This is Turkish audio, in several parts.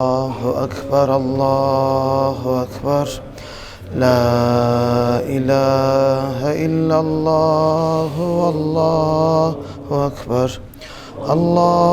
الله أكبر الله أكبر لا إله إلا الله والله أكبر الله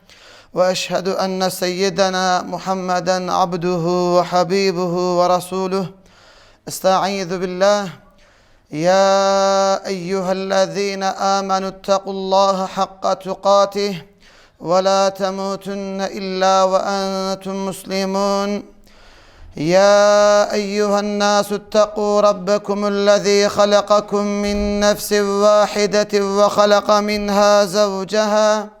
وأشهد أن سيدنا محمدا عبده وحبيبه ورسوله. استعيذ بالله. يا أيها الذين آمنوا اتقوا الله حق تقاته ولا تموتن إلا وأنتم مسلمون. يا أيها الناس اتقوا ربكم الذي خلقكم من نفس واحدة وخلق منها زوجها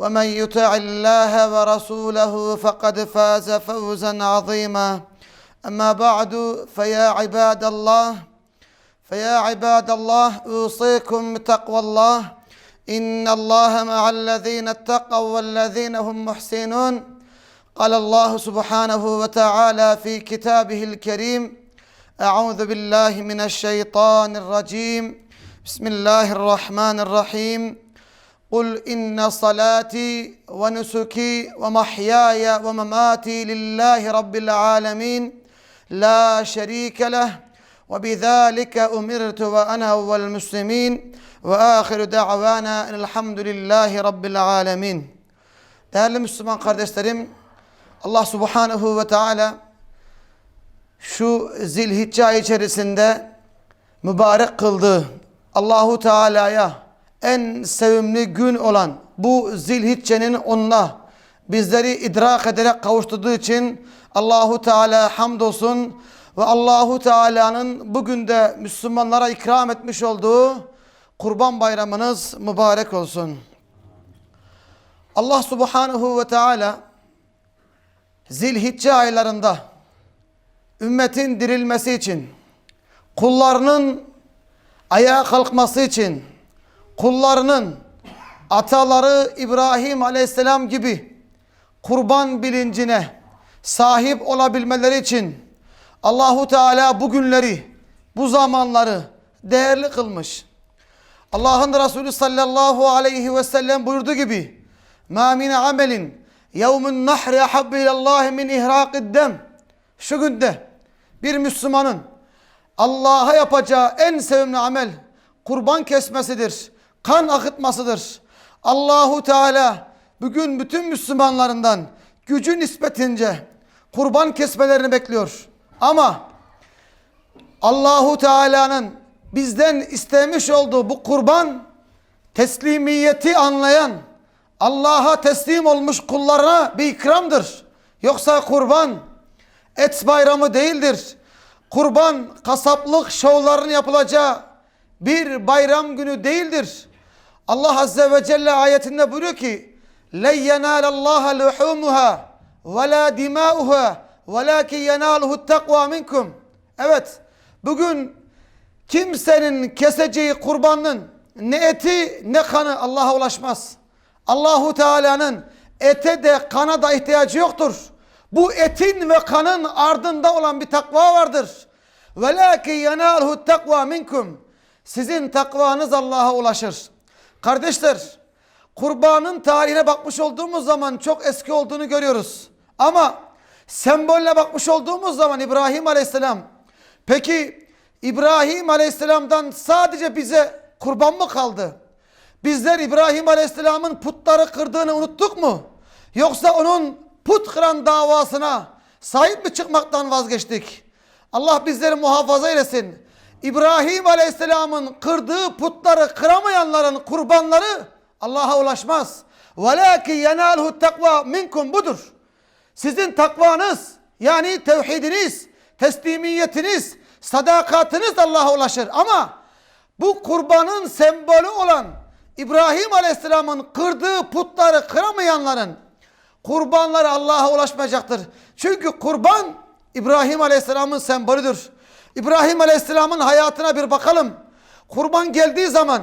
ومن يطع الله ورسوله فقد فاز فوزا عظيما. أما بعد فيا عباد الله فيا عباد الله أوصيكم بتقوى الله. إن الله مع الذين اتقوا والذين هم محسنون. قال الله سبحانه وتعالى في كتابه الكريم أعوذ بالله من الشيطان الرجيم. بسم الله الرحمن الرحيم. قل ان صلاتي ونسكي ومحياي ومماتي لله رب العالمين لا شريك له وبذلك أمرت وأنا أول المسلمين وآخر دعوانا en elhamdülillahi rabbil alemin. Değerli Müslüman kardeşlerim, Allah subhanehu ve teala şu zilhicce ayı içerisinde mübarek kıldığı Allahu Teala'ya en sevimli gün olan bu zilhiccenin onunla bizleri idrak ederek kavuşturduğu için Allahu Teala hamdolsun ve Allahu Teala'nın bugün de Müslümanlara ikram etmiş olduğu Kurban Bayramınız mübarek olsun. Allah Subhanahu ve Teala Zilhicce aylarında ümmetin dirilmesi için kullarının ayağa kalkması için kullarının ataları İbrahim Aleyhisselam gibi kurban bilincine sahip olabilmeleri için Allahu Teala bu günleri, bu zamanları değerli kılmış. Allah'ın Resulü sallallahu aleyhi ve sellem buyurduğu gibi مَا مِنَ عَمَلٍ يَوْمُ النَّحْرِ اَحَبِّ اِلَى اللّٰهِ مِنْ اِهْرَاقِ الدَّمِ Şu günde bir Müslümanın Allah'a yapacağı en sevimli amel kurban kesmesidir. Kan akıtmasıdır. Allahu Teala bugün bütün Müslümanlarından gücü nispetince kurban kesmelerini bekliyor. Ama Allahu Teala'nın bizden istemiş olduğu bu kurban teslimiyeti anlayan Allah'a teslim olmuş kullarına bir ikramdır. Yoksa kurban et bayramı değildir. Kurban kasaplık şovların yapılacağı bir bayram günü değildir. Allah Azze ve Celle ayetinde buyuruyor ki لَنْ يَنَالَ اللّٰهَ لُحُومُهَا وَلَا دِمَاؤُهَا وَلَاكِنْ يَنَالُهُ التَّقْوَى مِنْكُمْ Evet, bugün kimsenin keseceği kurbanın ne eti ne kanı Allah'a ulaşmaz. Allahu Teala'nın ete de kana da ihtiyacı yoktur. Bu etin ve kanın ardında olan bir takva vardır. Velakin yenaluhu takva minkum. Sizin takvanız Allah'a ulaşır. Kardeşler, kurbanın tarihine bakmış olduğumuz zaman çok eski olduğunu görüyoruz. Ama sembolle bakmış olduğumuz zaman İbrahim Aleyhisselam peki İbrahim Aleyhisselam'dan sadece bize kurban mı kaldı? Bizler İbrahim Aleyhisselam'ın putları kırdığını unuttuk mu? Yoksa onun put kıran davasına sahip mi çıkmaktan vazgeçtik? Allah bizleri muhafaza eylesin. İbrahim Aleyhisselam'ın kırdığı putları kıramayanların kurbanları Allah'a ulaşmaz. وَلَاكِ يَنَالْهُ takva minkum budur. Sizin takvanız yani tevhidiniz, teslimiyetiniz, sadakatiniz Allah'a ulaşır. Ama bu kurbanın sembolü olan İbrahim Aleyhisselam'ın kırdığı putları kıramayanların kurbanları Allah'a ulaşmayacaktır. Çünkü kurban İbrahim Aleyhisselam'ın sembolüdür. İbrahim Aleyhisselam'ın hayatına bir bakalım. Kurban geldiği zaman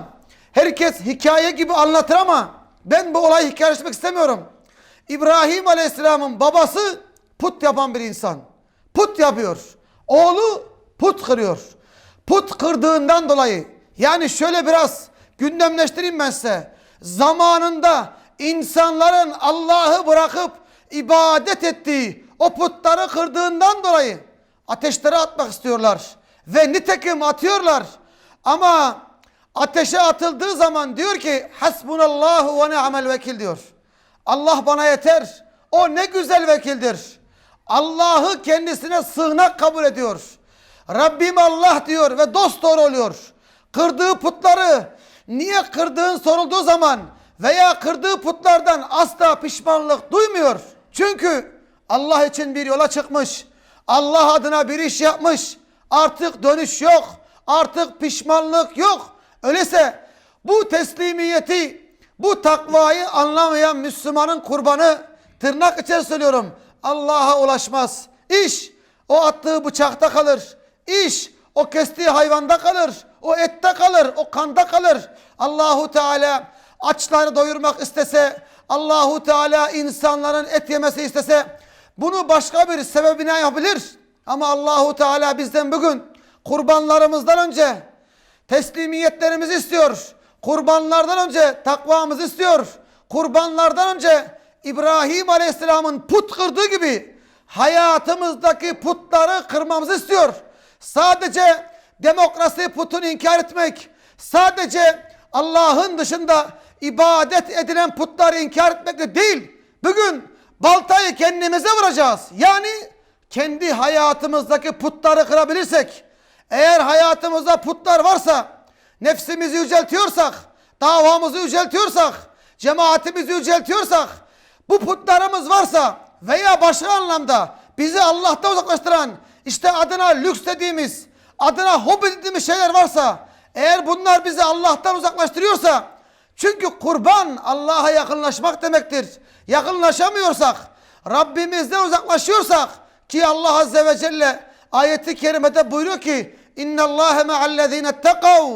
herkes hikaye gibi anlatır ama ben bu olayı hikayeleşmek istemiyorum. İbrahim Aleyhisselam'ın babası put yapan bir insan. Put yapıyor. Oğlu put kırıyor. Put kırdığından dolayı yani şöyle biraz gündemleştireyim ben size. Zamanında insanların Allah'ı bırakıp ibadet ettiği o putları kırdığından dolayı ateşlere atmak istiyorlar. Ve nitekim atıyorlar. Ama ateşe atıldığı zaman diyor ki hasbunallahu ve ni'mel vekil diyor. Allah bana yeter. O ne güzel vekildir. Allah'ı kendisine sığınak kabul ediyor. Rabbim Allah diyor ve dost doğru oluyor. Kırdığı putları niye kırdığın sorulduğu zaman veya kırdığı putlardan asla pişmanlık duymuyor. Çünkü Allah için bir yola çıkmış. Allah adına bir iş yapmış. Artık dönüş yok. Artık pişmanlık yok. Öyleyse bu teslimiyeti, bu takvayı anlamayan Müslümanın kurbanı tırnak içeri söylüyorum. Allah'a ulaşmaz. İş o attığı bıçakta kalır. İş o kestiği hayvanda kalır. O ette kalır. O kanda kalır. Allahu Teala açları doyurmak istese, Allahu Teala insanların et yemesi istese bunu başka bir sebebine yapabilir. Ama Allahu Teala bizden bugün kurbanlarımızdan önce teslimiyetlerimizi istiyor. Kurbanlardan önce takvamızı istiyor. Kurbanlardan önce İbrahim Aleyhisselam'ın put kırdığı gibi hayatımızdaki putları kırmamızı istiyor. Sadece demokrasi putunu inkar etmek, sadece Allah'ın dışında ibadet edilen putları inkar etmekle değil. Bugün baltayı kendimize vuracağız. Yani kendi hayatımızdaki putları kırabilirsek, eğer hayatımızda putlar varsa, nefsimizi yüceltiyorsak, davamızı yüceltiyorsak, cemaatimizi yüceltiyorsak, bu putlarımız varsa veya başka anlamda bizi Allah'tan uzaklaştıran, işte adına lüks dediğimiz, adına hobi dediğimiz şeyler varsa, eğer bunlar bizi Allah'tan uzaklaştırıyorsa, çünkü kurban Allah'a yakınlaşmak demektir. Yakınlaşamıyorsak, Rabbimizden uzaklaşıyorsak ki Allah Azze ve Celle ayeti kerimede buyuruyor ki İnna Allahe ma'allezine ettekav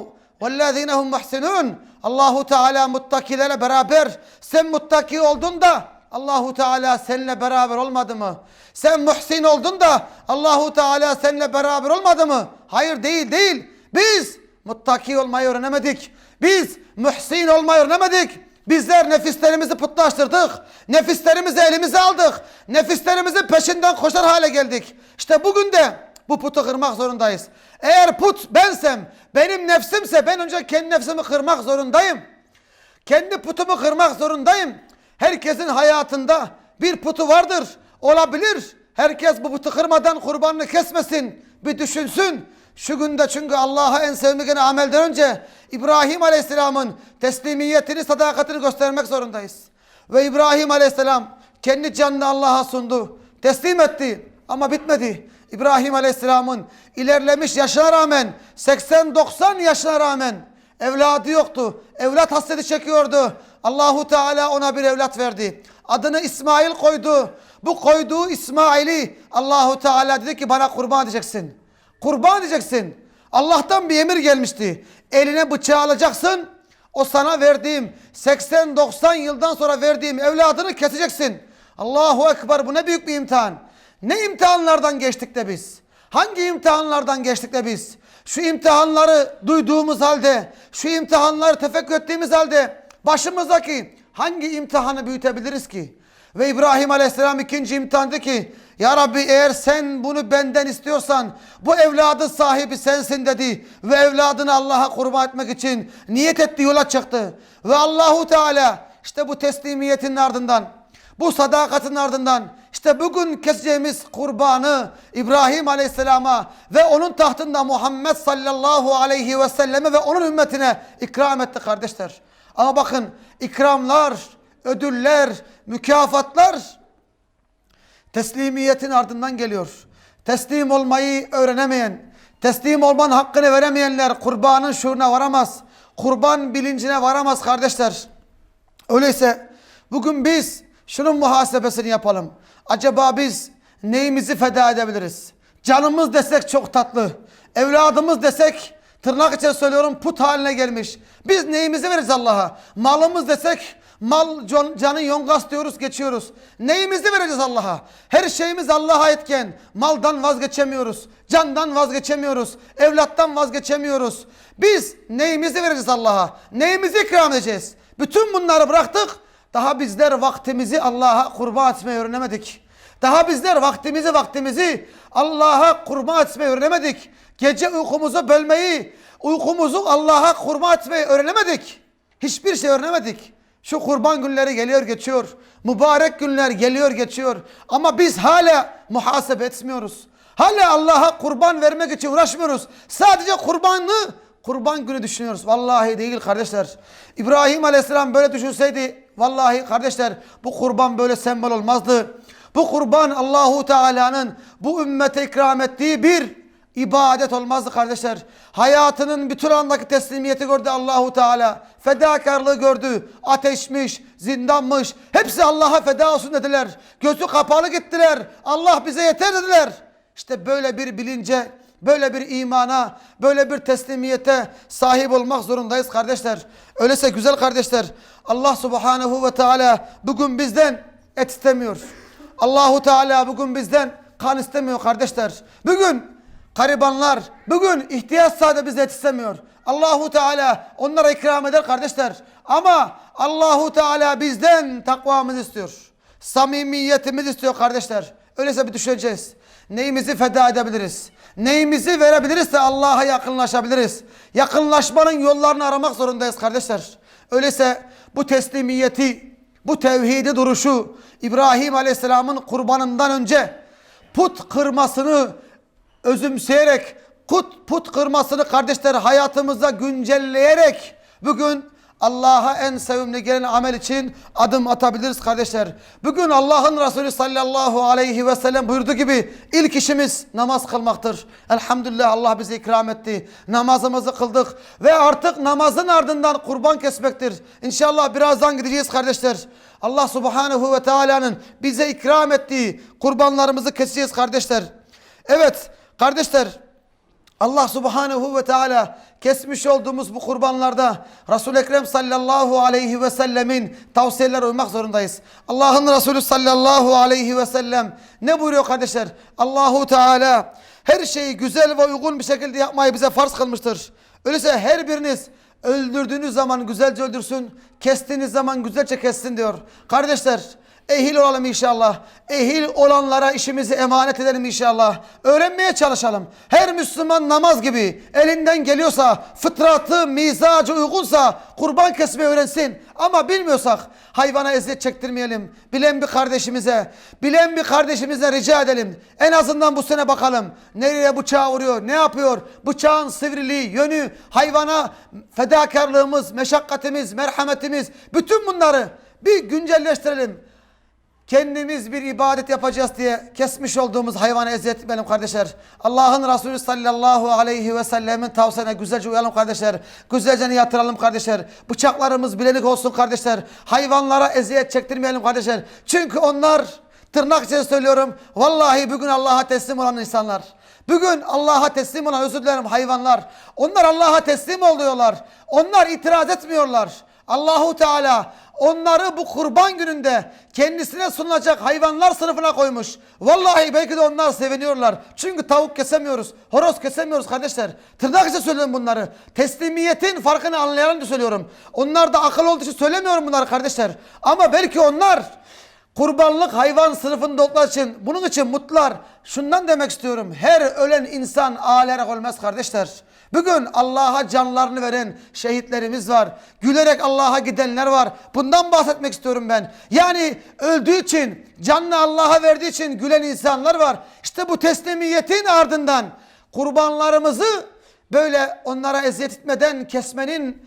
vellezine hum muhsinun. Allahu Teala muttakilere beraber sen muttaki oldun da Allahu Teala seninle beraber olmadı mı? Sen muhsin oldun da Allahu Teala seninle beraber olmadı mı? Hayır değil değil. Biz muttaki olmayı öğrenemedik. Biz muhsin olmayı öğrenemedik. Bizler nefislerimizi putlaştırdık. Nefislerimizi elimize aldık. Nefislerimizin peşinden koşar hale geldik. İşte bugün de bu putu kırmak zorundayız. Eğer put bensem, benim nefsimse ben önce kendi nefsimi kırmak zorundayım. Kendi putumu kırmak zorundayım. Herkesin hayatında bir putu vardır. Olabilir. Herkes bu putu kırmadan kurbanını kesmesin. Bir düşünsün. Şu günde çünkü Allah'a en sevmediğin amelden önce İbrahim Aleyhisselam'ın teslimiyetini, sadakatini göstermek zorundayız. Ve İbrahim Aleyhisselam kendi canını Allah'a sundu. Teslim etti ama bitmedi. İbrahim Aleyhisselam'ın ilerlemiş yaşına rağmen 80-90 yaşına rağmen evladı yoktu. Evlat hasreti çekiyordu. Allahu Teala ona bir evlat verdi. Adını İsmail koydu. Bu koyduğu İsmail'i Allahu Teala dedi ki bana kurban edeceksin. Kurban edeceksin. Allah'tan bir emir gelmişti. Eline bıçağı alacaksın. O sana verdiğim 80-90 yıldan sonra verdiğim evladını keseceksin. Allahu Ekber bu ne büyük bir imtihan. Ne imtihanlardan geçtik de biz? Hangi imtihanlardan geçtik de biz? Şu imtihanları duyduğumuz halde, şu imtihanları tefekkür ettiğimiz halde başımızdaki hangi imtihanı büyütebiliriz ki? Ve İbrahim Aleyhisselam ikinci imtihan dedi ki Ya Rabbi eğer sen bunu benden istiyorsan bu evladın sahibi sensin dedi ve evladını Allah'a kurban etmek için niyet etti yola çıktı. Ve Allahu Teala işte bu teslimiyetin ardından bu sadakatin ardından işte bugün keseceğimiz kurbanı İbrahim Aleyhisselam'a ve onun tahtında Muhammed sallallahu aleyhi ve selleme ve onun ümmetine ikram etti kardeşler. Ama bakın ikramlar, ödüller, mükafatlar teslimiyetin ardından geliyor. Teslim olmayı öğrenemeyen, teslim olmanın hakkını veremeyenler kurbanın şuuruna varamaz. Kurban bilincine varamaz kardeşler. Öyleyse bugün biz şunun muhasebesini yapalım. Acaba biz neyimizi feda edebiliriz? Canımız desek çok tatlı. Evladımız desek tırnak içinde söylüyorum put haline gelmiş. Biz neyimizi veririz Allah'a? Malımız desek mal can- canın yongas diyoruz geçiyoruz. Neyimizi vereceğiz Allah'a? Her şeyimiz Allah'a etken maldan vazgeçemiyoruz. Candan vazgeçemiyoruz. Evlattan vazgeçemiyoruz. Biz neyimizi vereceğiz Allah'a? Neyimizi ikram edeceğiz? Bütün bunları bıraktık. Daha bizler vaktimizi Allah'a kurban etmeyi öğrenemedik. Daha bizler vaktimizi vaktimizi Allah'a kurban etmeyi öğrenemedik. Gece uykumuzu bölmeyi, uykumuzu Allah'a kurban etmeyi öğrenemedik. Hiçbir şey öğrenemedik. Şu kurban günleri geliyor geçiyor. Mübarek günler geliyor geçiyor. Ama biz hala muhasebe etmiyoruz. Hala Allah'a kurban vermek için uğraşmıyoruz. Sadece kurbanı kurban günü düşünüyoruz. Vallahi değil kardeşler. İbrahim Aleyhisselam böyle düşünseydi vallahi kardeşler bu kurban böyle sembol olmazdı. Bu kurban Allahu Teala'nın bu ümmete ikram ettiği bir ibadet olmazdı kardeşler. Hayatının bütün andaki teslimiyeti gördü Allahu Teala. Fedakarlığı gördü. Ateşmiş, zindanmış. Hepsi Allah'a feda olsun dediler. Gözü kapalı gittiler. Allah bize yeter dediler. İşte böyle bir bilince, böyle bir imana, böyle bir teslimiyete sahip olmak zorundayız kardeşler. Öyleyse güzel kardeşler Allah Subhanahu ve Teala bugün bizden et istemiyor. Allahu Teala bugün bizden kan istemiyor kardeşler. Bugün garibanlar, bugün ihtiyaç sahibi bize et istemiyor. Allahu Teala onlara ikram eder kardeşler. Ama Allahu Teala bizden takvamızı istiyor. Samimiyetimizi istiyor kardeşler. Öyleyse bir düşüneceğiz. Neyimizi feda edebiliriz? Neyimizi verebiliriz de Allah'a yakınlaşabiliriz. Yakınlaşmanın yollarını aramak zorundayız kardeşler. Öyleyse bu teslimiyeti, bu tevhidi duruşu İbrahim Aleyhisselam'ın kurbanından önce put kırmasını özümseyerek put, put kırmasını kardeşler hayatımıza güncelleyerek bugün Allah'a en sevimli gelen amel için adım atabiliriz kardeşler. Bugün Allah'ın Resulü sallallahu aleyhi ve sellem buyurduğu gibi ilk işimiz namaz kılmaktır. Elhamdülillah Allah bizi ikram etti. Namazımızı kıldık ve artık namazın ardından kurban kesmektir. İnşallah birazdan gideceğiz kardeşler. Allah subhanehu ve teala'nın bize ikram ettiği kurbanlarımızı keseceğiz kardeşler. Evet kardeşler Allah subhanehu ve teala kesmiş olduğumuz bu kurbanlarda Resul-i Ekrem sallallahu aleyhi ve sellemin tavsiyelerine uymak zorundayız. Allah'ın Resulü sallallahu aleyhi ve sellem ne buyuruyor kardeşler? Allahu Teala her şeyi güzel ve uygun bir şekilde yapmayı bize farz kılmıştır. Öyleyse her biriniz öldürdüğünüz zaman güzelce öldürsün, kestiğiniz zaman güzelce kessin diyor. Kardeşler Ehil olalım inşallah. Ehil olanlara işimizi emanet edelim inşallah. Öğrenmeye çalışalım. Her Müslüman namaz gibi elinden geliyorsa, fıtratı, mizacı uygunsa kurban kesmeyi öğrensin. Ama bilmiyorsak hayvana eziyet çektirmeyelim. Bilen bir kardeşimize, bilen bir kardeşimize rica edelim. En azından bu sene bakalım. Nereye bıçağı vuruyor, ne yapıyor? Bıçağın sivriliği, yönü, hayvana fedakarlığımız, meşakkatimiz, merhametimiz. Bütün bunları bir güncelleştirelim. Kendimiz bir ibadet yapacağız diye kesmiş olduğumuz hayvana eziyet etmeyelim kardeşler. Allah'ın Resulü sallallahu aleyhi ve sellemin tavsiyene güzelce uyalım kardeşler. Güzelce yatıralım kardeşler. Bıçaklarımız bilenik olsun kardeşler. Hayvanlara eziyet çektirmeyelim kardeşler. Çünkü onlar tırnak içinde söylüyorum. Vallahi bugün Allah'a teslim olan insanlar. Bugün Allah'a teslim olan özür dilerim hayvanlar. Onlar Allah'a teslim oluyorlar. Onlar itiraz etmiyorlar. Allahu Teala onları bu kurban gününde kendisine sunulacak hayvanlar sınıfına koymuş. Vallahi belki de onlar seviniyorlar. Çünkü tavuk kesemiyoruz, horoz kesemiyoruz kardeşler. Tırnak içinde söylüyorum bunları. Teslimiyetin farkını anlayarak da söylüyorum. Onlar da akıl olduğu için söylemiyorum bunları kardeşler. Ama belki onlar kurbanlık hayvan sınıfında oldukları için bunun için mutlular. Şundan demek istiyorum. Her ölen insan ağlayarak ölmez kardeşler. Bugün Allah'a canlarını veren şehitlerimiz var. Gülerek Allah'a gidenler var. Bundan bahsetmek istiyorum ben. Yani öldüğü için, canını Allah'a verdiği için gülen insanlar var. İşte bu teslimiyetin ardından kurbanlarımızı böyle onlara eziyet etmeden kesmenin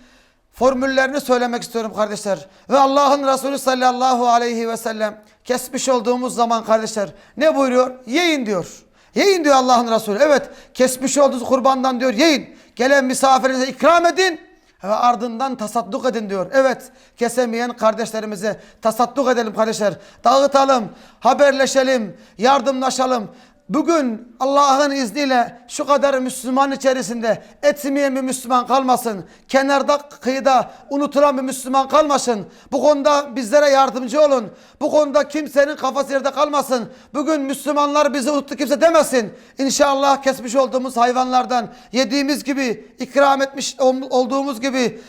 formüllerini söylemek istiyorum kardeşler. Ve Allah'ın Resulü sallallahu aleyhi ve sellem kesmiş olduğumuz zaman kardeşler ne buyuruyor? Yiyin diyor. Yiyin diyor Allah'ın Resulü. Evet kesmiş olduğunuz kurbandan diyor yiyin. Gelen misafirinize ikram edin ve ardından tasadduk edin diyor. Evet kesemeyen kardeşlerimize tasadduk edelim kardeşler. Dağıtalım, haberleşelim, yardımlaşalım. Bugün Allah'ın izniyle şu kadar Müslüman içerisinde etmeyen bir Müslüman kalmasın. Kenarda kıyıda unutulan bir Müslüman kalmasın. Bu konuda bizlere yardımcı olun. Bu konuda kimsenin kafası yerde kalmasın. Bugün Müslümanlar bizi unuttu kimse demesin. İnşallah kesmiş olduğumuz hayvanlardan yediğimiz gibi ikram etmiş ol- olduğumuz gibi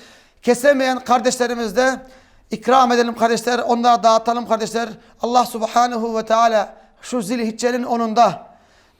kesemeyen kardeşlerimiz de ikram edelim kardeşler. Onlara dağıtalım kardeşler. Allah subhanahu ve teala şu zilhiccenin onunda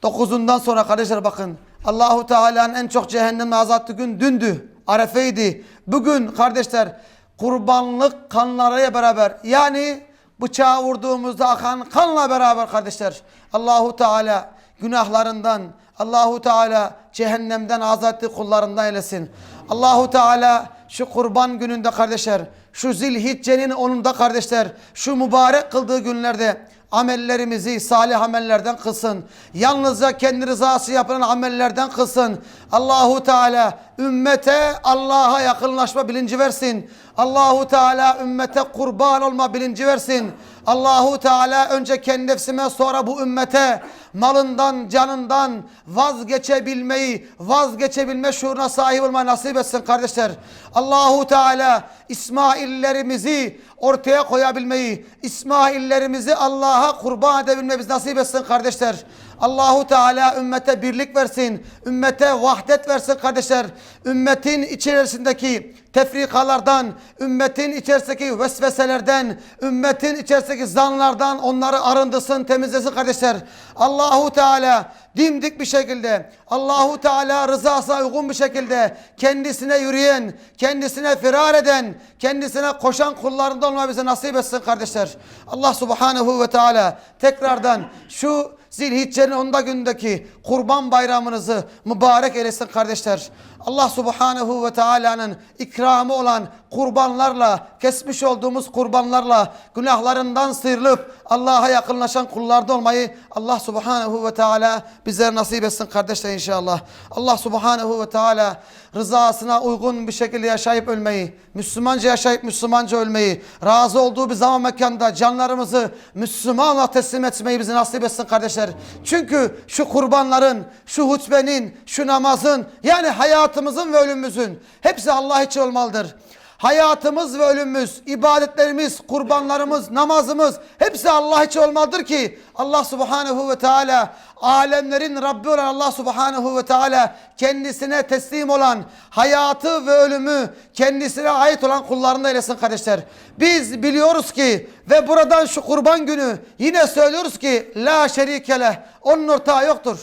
dokuzundan sonra kardeşler bakın Allahu Teala'nın en çok cehennemle azattığı gün dündü. Arefeydi. Bugün kardeşler kurbanlık kanlarıyla beraber yani bıçağı vurduğumuzda akan kanla beraber kardeşler Allahu Teala günahlarından Allahu Teala cehennemden azat ettiği kullarından eylesin. Allahu Teala şu kurban gününde kardeşler şu zilhiccenin onunda kardeşler şu mübarek kıldığı günlerde amellerimizi salih amellerden kılsın. Yalnızca kendi rızası yapılan amellerden kılsın. Allahu Teala ümmete Allah'a yakınlaşma bilinci versin. Allahu Teala ümmete kurban olma bilinci versin. Allahu Teala önce kendi nefsime sonra bu ümmete malından canından vazgeçebilmeyi vazgeçebilme şuuruna sahip olmayı nasip etsin kardeşler. Allahu Teala İsmaillerimizi ortaya koyabilmeyi, İsmaillerimizi Allah'a kurban edebilmemiz nasip etsin kardeşler. Allahu Teala ümmete birlik versin, ümmete vahdet versin kardeşler. Ümmetin içerisindeki tefrikalardan, ümmetin içerisindeki vesveselerden, ümmetin içerisindeki zanlardan onları arındırsın, temizlesin kardeşler. Allahu Teala dimdik bir şekilde, Allahu Teala rızasına uygun bir şekilde kendisine yürüyen, kendisine firar eden, kendisine koşan kullarından olmayı bize nasip etsin kardeşler. Allah Subhanahu ve Teala tekrardan şu Zilhicce'nin onda gündeki kurban bayramınızı mübarek eylesin kardeşler. Allah Subhanahu ve Teala'nın ikramı olan kurbanlarla, kesmiş olduğumuz kurbanlarla günahlarından sıyrılıp Allah'a yakınlaşan kullarda olmayı Allah Subhanahu ve Teala bizlere nasip etsin kardeşler inşallah. Allah Subhanahu ve Teala rızasına uygun bir şekilde yaşayıp ölmeyi, Müslümanca yaşayıp Müslümanca ölmeyi, razı olduğu bir zaman mekanda canlarımızı Müslümanla teslim etmeyi bize nasip etsin kardeşler. Çünkü şu kurbanların, şu hutbenin, şu namazın yani hayatımızın ve ölümümüzün hepsi Allah için olmalıdır. Hayatımız ve ölümümüz, ibadetlerimiz, kurbanlarımız, namazımız hepsi Allah için olmalıdır ki Allah Subhanahu ve Teala alemlerin Rabbi olan Allah Subhanahu ve Teala kendisine teslim olan hayatı ve ölümü kendisine ait olan kullarında eylesin kardeşler. Biz biliyoruz ki ve buradan şu kurban günü yine söylüyoruz ki la şerikeleh onun ortağı yoktur.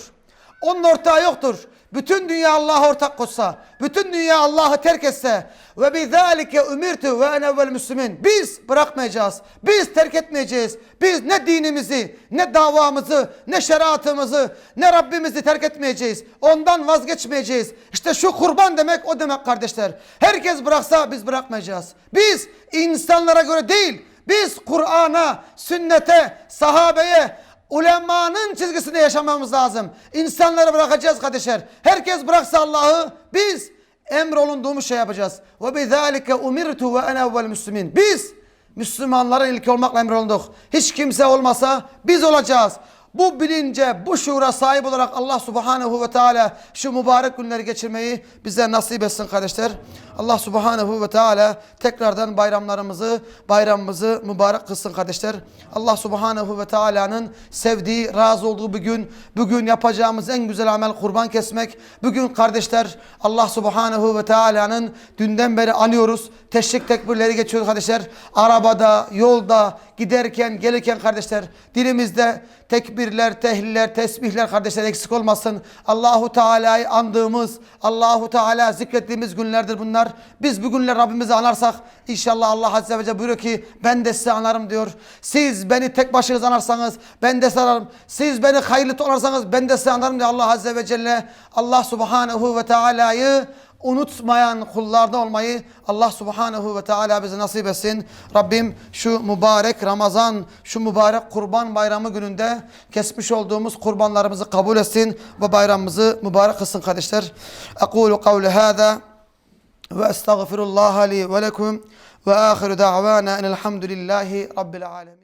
Onun ortağı yoktur. Bütün dünya Allah'a ortak koşsa, bütün dünya Allah'ı terk etse ve bizalike umirtu ve ene vel müslümin. Biz bırakmayacağız. Biz terk etmeyeceğiz. Biz ne dinimizi, ne davamızı, ne şeriatımızı, ne Rabbimizi terk etmeyeceğiz. Ondan vazgeçmeyeceğiz. İşte şu kurban demek o demek kardeşler. Herkes bıraksa biz bırakmayacağız. Biz insanlara göre değil, biz Kur'an'a, sünnete, sahabeye, ulemanın çizgisinde yaşamamız lazım. İnsanları bırakacağız kardeşler. Herkes bıraksa Allah'ı biz emrolunduğumuz şey yapacağız. Ve bizalike umirtu ve ene evvel müslümin. Biz Müslümanların ilki olmakla emrolunduk. Hiç kimse olmasa biz olacağız. Bu bilince, bu şuura sahip olarak Allah subhanehu ve teala şu mübarek günleri geçirmeyi bize nasip etsin kardeşler. Allah subhanehu ve teala tekrardan bayramlarımızı, bayramımızı mübarek kılsın kardeşler. Allah subhanehu ve teala'nın sevdiği, razı olduğu bir gün. Bugün yapacağımız en güzel amel kurban kesmek. Bugün kardeşler Allah subhanehu ve teala'nın dünden beri anıyoruz. Teşrik tekbirleri geçiyoruz kardeşler. Arabada, yolda, giderken, gelirken kardeşler dilimizde tekbirler, tehliller, tesbihler kardeşler eksik olmasın. Allahu Teala'yı andığımız, Allahu Teala zikrettiğimiz günlerdir bunlar. Biz bu günler Rabbimizi anarsak inşallah Allah Azze ve Celle buyuruyor ki ben de sizi anarım diyor. Siz beni tek başınıza anarsanız ben de sizi anarım. Siz beni hayırlı toplarsanız ben de sizi anarım diyor Allah Azze ve Celle. Allah Subhanahu ve Teala'yı unutmayan kullardan olmayı Allah Subhanahu ve Teala bize nasip etsin. Rabbim şu mübarek Ramazan, şu mübarek Kurban Bayramı gününde kesmiş olduğumuz kurbanlarımızı kabul etsin ve bayramımızı mübarek kılsın kardeşler. Ekulu kavli hâzâ ve estağfirullah li ve lekum ve ahiru da'vana enelhamdülillahi rabbil alemin.